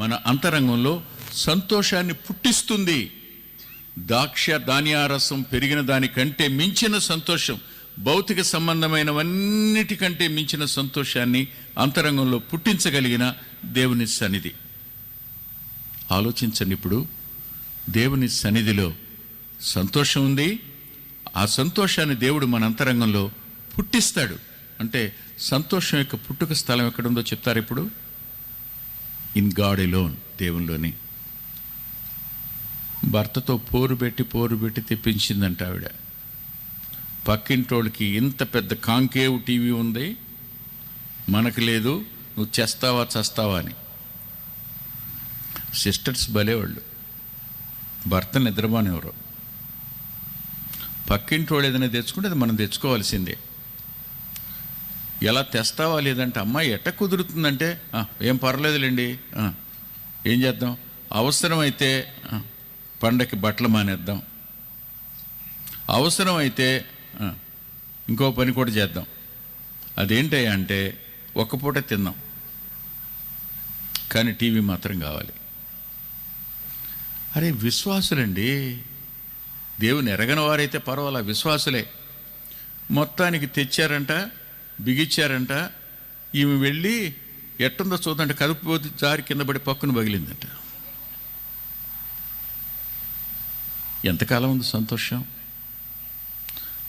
మన అంతరంగంలో సంతోషాన్ని పుట్టిస్తుంది. దాక్ష ధాన్యారసం పెరిగిన దానికంటే మించిన సంతోషం భౌతిక సంబంధమైనవన్నిటికంటే మించిన సంతోషాన్ని అంతరంగంలో పుట్టించగలిగిన దేవుని సన్నిధి. ఆలోచించండి ఇప్పుడు. దేవుని సన్నిధిలో సంతోషం ఉంది. ఆ సంతోషాన్ని దేవుడు మన అంతరంగంలో పుట్టిస్తాడు. అంటే సంతోషం యొక్క పుట్టుక స్థలం ఎక్కడుందో చెప్తారు ఇప్పుడు? ఇన్ గాడ్ ఎలోన్ దేవునిలోని భర్తతో పోరు పెట్టి పోరు పెట్టి తెప్పించిందంట ఆవిడ. పక్కింటోళ్ళకి ఇంత పెద్ద కాంకేవ్ టీవీ ఉంది మనకు లేదు నువ్వు చేస్తావా చస్తావా అని. సిస్టర్స్ భలేవాళ్ళు. భర్త నిద్రమానేవారు వాళ్ళు ఏదైనా తెచ్చుకుంటే అది మనం తెచ్చుకోవాల్సిందే. ఎలా తెస్తావా లేదంటే అమ్మాయి ఎట్ట కుదురుతుందంటే ఏం పర్లేదులేండి ఏం చేద్దాం? అవసరమైతే పండకి బట్టలు మానేద్దాం. అవసరమైతే ఇంకో పని కూడా చేద్దాం. అదేంటయ్యా అంటే ఒక్క పూట తిన్నాం. కానీ టీవీ మాత్రం కావాలి. అరే విశ్వాసులండి. దేవుని ఎరగని వారైతే పర్వాలా విశ్వాసులే. మొత్తానికి తెచ్చారంట బిగిచ్చారంట. ఈమె వెళ్ళి ఎట్టుందో చూద్దంటే కదుపుపోతే జారి కింద పడి పక్కన పగిలిందంట. ఎంతకాలం ఉంది సంతోషం?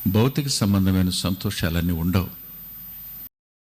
భౌతిక సంబంధమైన సంతోషాలన్నీ ఉండవు.